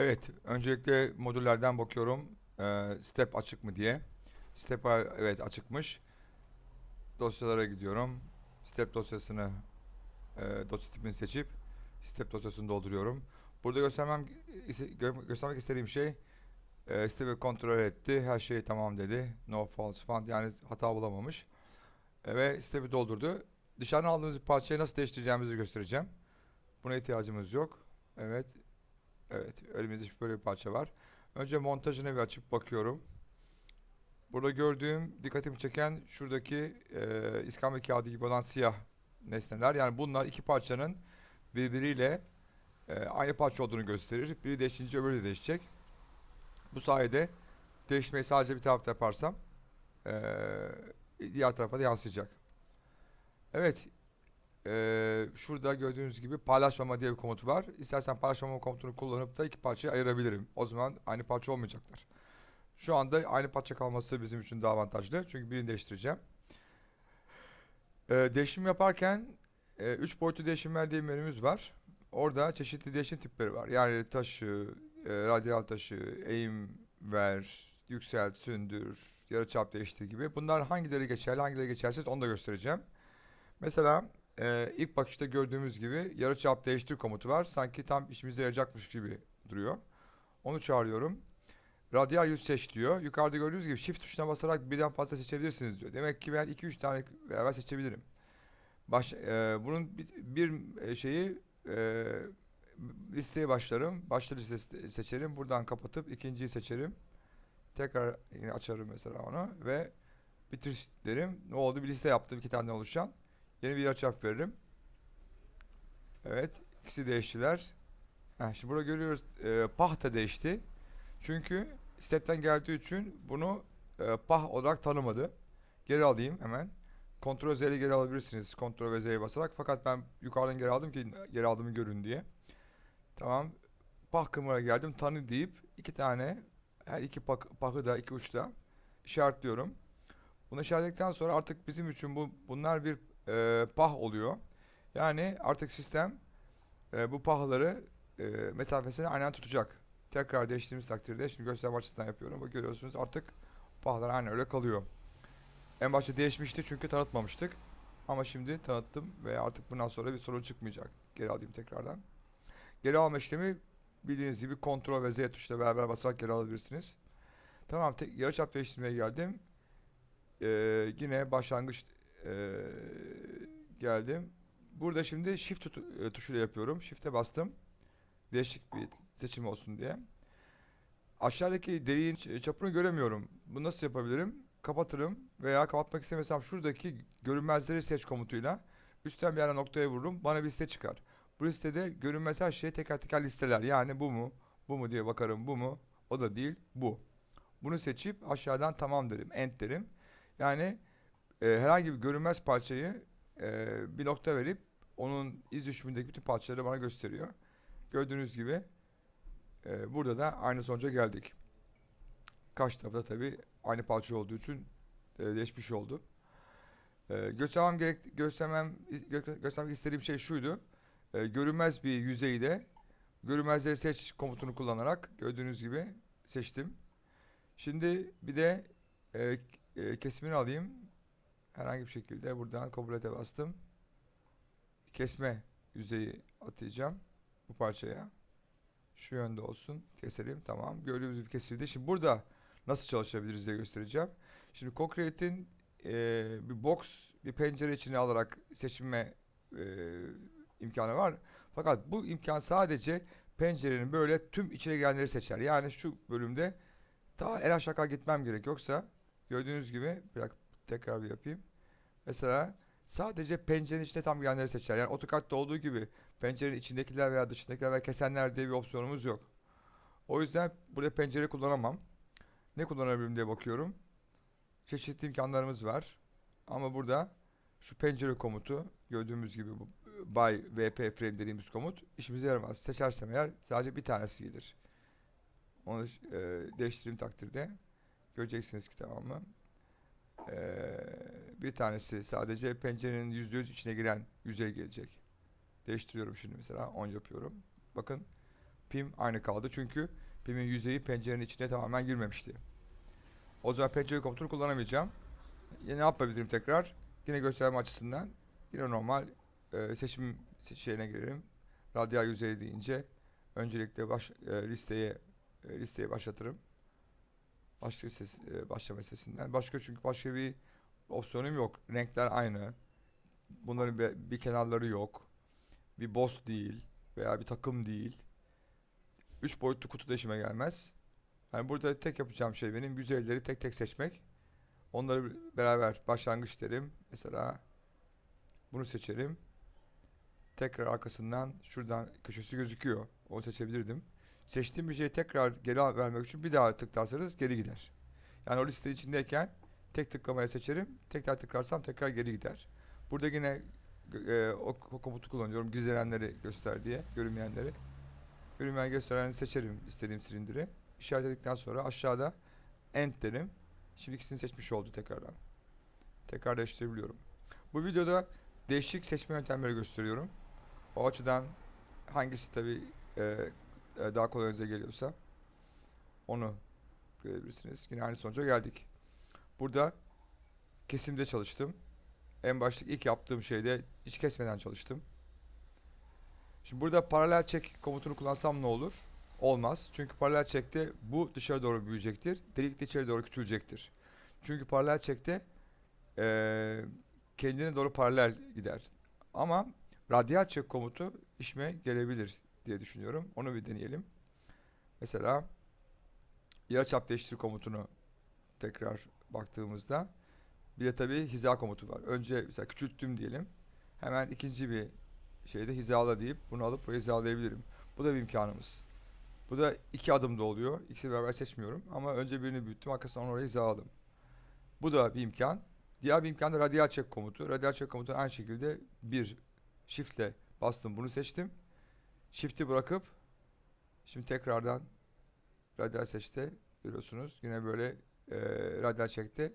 Evet, öncelikle modüllerden bakıyorum. Ee, step açık mı diye. Step evet açıkmış. Dosyalara gidiyorum. Step dosyasını e, dosya tipini seçip step dosyasını dolduruyorum. Burada göstermem göstermek istediğim şey e, step'i kontrol etti. Her şey tamam dedi. No false found yani hata bulamamış. E, ve step'i doldurdu. Dışarıdan aldığımız parçayı nasıl değiştireceğimizi göstereceğim. Buna ihtiyacımız yok. Evet. Evet, elimizde böyle bir parça var. Önce montajını bir açıp bakıyorum. Burada gördüğüm, dikkatimi çeken şuradaki e, iskambil kağıdı gibi olan siyah nesneler. Yani bunlar iki parçanın birbiriyle e, aynı parça olduğunu gösterir. Biri değişince öbürü de değişecek. Bu sayede değişmeyi sadece bir tarafta yaparsam e, diğer tarafa da yansıyacak. Evet, ee, şurada gördüğünüz gibi paylaşmama diye bir komut var. İstersen paylaşmama komutunu kullanıp da iki parçayı ayırabilirim. O zaman aynı parça olmayacaklar. Şu anda aynı parça kalması bizim için daha avantajlı. Çünkü birini değiştireceğim. Ee, değişim yaparken 3 boyutlu değişimler diye bir menümüz var. Orada çeşitli değişim tipleri var. Yani taşı, e, radyal taşı, eğim ver, yükselt, sündür, yarıçap değiştir gibi. Bunlar hangileri geçerli, hangileri geçersiz onu da göstereceğim. Mesela ee, ilk bakışta gördüğümüz gibi yarıçap değiştir komutu var. Sanki tam işimize yarayacakmış gibi duruyor. Onu çağırıyorum. Radyal yüz seç diyor. Yukarıda gördüğünüz gibi shift tuşuna basarak birden fazla seçebilirsiniz diyor. Demek ki ben 2-3 tane beraber seçebilirim. Baş, e, bunun bir, bir şeyi e, listeye başlarım. Başta listesi seçerim. Buradan kapatıp ikinciyi seçerim. Tekrar yine açarım mesela onu ve bitir derim. Ne oldu? Bir liste yaptım iki tane oluşan. Yeni bir yarıçap veririm. Evet. ikisi değiştiler. Heh, şimdi burada görüyoruz e, pah da değişti. Çünkü step'ten geldiği için bunu e, pah olarak tanımadı. Geri alayım hemen. Ctrl Z geri alabilirsiniz. Ctrl ve Z'ye basarak. Fakat ben yukarıdan geri aldım ki geri aldığımı görün diye. Tamam. Pah kımına geldim. Tanı deyip iki tane her iki pah, pahı da iki uçta işaretliyorum. Bunu işaretledikten sonra artık bizim için bu bunlar bir e, pah oluyor. Yani artık sistem e, bu pahları e, mesafesini aynen tutacak. Tekrar değiştirdiğimiz takdirde şimdi gösterme açısından yapıyorum. Bak görüyorsunuz artık pahlar aynen öyle kalıyor. En başta değişmişti çünkü tanıtmamıştık. Ama şimdi tanıttım ve artık bundan sonra bir sorun çıkmayacak. Geri alayım tekrardan. Geri alma işlemi bildiğiniz gibi Ctrl ve Z tuşla beraber basarak geri alabilirsiniz. Tamam, yarıçap değiştirmeye geldim. Ee, yine başlangıç ee, geldim. Burada şimdi shift tutu, e, tuşuyla yapıyorum. Shift'e bastım. Değişik bir seçim olsun diye. Aşağıdaki deliğin çapını göremiyorum. Bunu nasıl yapabilirim? Kapatırım veya kapatmak istemesem şuradaki görünmezleri seç komutuyla üstten bir yerden noktaya vururum. Bana bir liste çıkar. Bu listede görünmez her şey teker teker listeler. Yani bu mu? Bu mu diye bakarım. Bu mu? O da değil. Bu. Bunu seçip aşağıdan tamam derim. End derim. Yani e, herhangi bir görünmez parçayı e, bir nokta verip onun iz düşümündeki bütün parçaları bana gösteriyor. Gördüğünüz gibi e, burada da aynı sonuca geldik. Karşı tarafta tabi aynı parça olduğu için e, değişmiş oldu. E, göstermem gerek göstermem gö- göstermek istediğim şey şuydu. E, görünmez bir yüzeyde görünmezleri seç komutunu kullanarak gördüğünüz gibi seçtim. Şimdi bir de e, e, kesimini alayım herhangi bir şekilde buradan kabul ete bastım. Kesme yüzeyi atayacağım bu parçaya. Şu yönde olsun. Keselim. Tamam. Gördüğünüz gibi kesildi. Şimdi burada nasıl çalışabiliriz diye göstereceğim. Şimdi Concrete'in e, bir box, bir pencere içine alarak seçilme e, imkanı var. Fakat bu imkan sadece pencerenin böyle tüm içine gelenleri seçer. Yani şu bölümde ta en aşağı gitmem gerek. Yoksa gördüğünüz gibi bir dakika tekrar bir yapayım. Mesela sadece pencerenin içine tam girenleri seçer. Yani AutoCAD'da olduğu gibi pencerenin içindekiler veya dışındakiler veya kesenler diye bir opsiyonumuz yok. O yüzden burada pencere kullanamam. Ne kullanabilirim diye bakıyorum. Çeşitli imkanlarımız var. Ama burada şu pencere komutu gördüğümüz gibi bu by vp frame dediğimiz komut işimize yaramaz. Seçersem eğer sadece bir tanesi gelir. Onu e, değiştirdiğim takdirde göreceksiniz ki tamam mı? Ee, bir tanesi sadece pencerenin yüzde yüz içine giren yüzey gelecek. Değiştiriyorum şimdi mesela 10 yapıyorum. Bakın Pim aynı kaldı çünkü pimin yüzeyi pencerenin içine tamamen girmemişti. O zaman pencere komutunu kullanamayacağım. Yine ne yapabilirim tekrar? Yine gösterme açısından yine normal e, seçim se- şeyine girerim. Radyal yüzeyi deyince öncelikle baş, e, listeye e, listeye başlatırım. Başka bir ses, e, başlama sesinden. Başka çünkü başka bir opsiyonum yok. Renkler aynı. Bunların bir, bir kenarları yok. Bir boss değil veya bir takım değil. Üç boyutlu kutu da işime gelmez. Yani burada tek yapacağım şey benim yüzeyleri tek tek seçmek. Onları beraber başlangıç derim. Mesela bunu seçerim. Tekrar arkasından şuradan köşesi gözüküyor. Onu seçebilirdim. Seçtiğim bir şeyi tekrar geri vermek için bir daha tıklarsanız geri gider. Yani o liste içindeyken tek tıklamaya seçerim. Tekrar tıklarsam tekrar geri gider. Burada yine e, o, o komutu kullanıyorum. Gizlenenleri göster diye. Görünmeyenleri. Görünmeyen gösterenleri seçerim istediğim silindiri. İşaretledikten sonra aşağıda end derim. Şimdi ikisini seçmiş oldu tekrardan. Tekrar değiştirebiliyorum. Bu videoda değişik seçme yöntemleri gösteriyorum. O açıdan hangisi tabi daha kolayınıza geliyorsa onu görebilirsiniz. Yine aynı sonuca geldik. Burada kesimde çalıştım. En başta ilk yaptığım şeyde hiç kesmeden çalıştım. Şimdi burada paralel çek komutunu kullansam ne olur? Olmaz. Çünkü paralel çekte bu dışarı doğru büyüyecektir. Delik de içeri doğru küçülecektir. Çünkü paralel çekte eee kendine doğru paralel gider. Ama radyal çek komutu işime gelebilir diye düşünüyorum. Onu bir deneyelim. Mesela yarıçap değiştir komutunu tekrar baktığımızda bir de tabii hiza komutu var. Önce mesela küçülttüm diyelim. Hemen ikinci bir şeyde hizala deyip bunu alıp buraya hizalayabilirim. Bu da bir imkanımız. Bu da iki adımda oluyor. İkisini beraber seçmiyorum. Ama önce birini büyüttüm arkasından oraya hizaladım. Bu da bir imkan. Diğer bir imkan da radyal çek komutu. Radyal çek komutu aynı şekilde bir shiftle bastım bunu seçtim. Shift'i bırakıp şimdi tekrardan radyal seçte görüyorsunuz. Yine böyle e, radyal çekte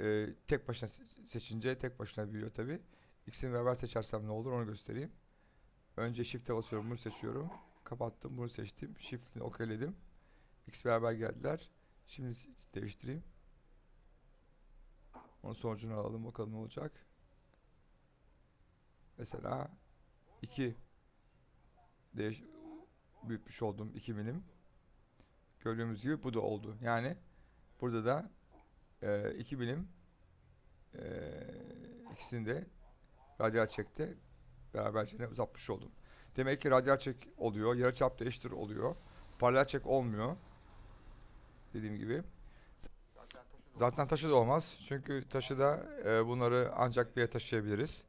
e, tek başına se- seçince tek başına büyüyor tabi. İkisini beraber seçersem ne olur onu göstereyim. Önce shift'e basıyorum bunu seçiyorum. Kapattım bunu seçtim. Shift'ini okeyledim. İkisi beraber geldiler. Şimdi değiştireyim. Onun sonucunu alalım bakalım ne olacak. Mesela 2 değiş büyütmüş oldum 2 milim. Gördüğümüz gibi bu da oldu. Yani burada da 2 milim e, ikisini de radyal çekte beraberce uzatmış oldum. Demek ki radyal çek oluyor, yarıçap değiştir oluyor. Paralel çek olmuyor. Dediğim gibi. Zaten taşı da olmaz. Çünkü taşı da e, bunları ancak bir taşıyabiliriz.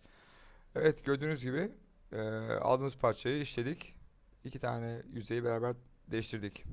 Evet gördüğünüz gibi aldığımız parçayı işledik. İki tane yüzeyi beraber değiştirdik.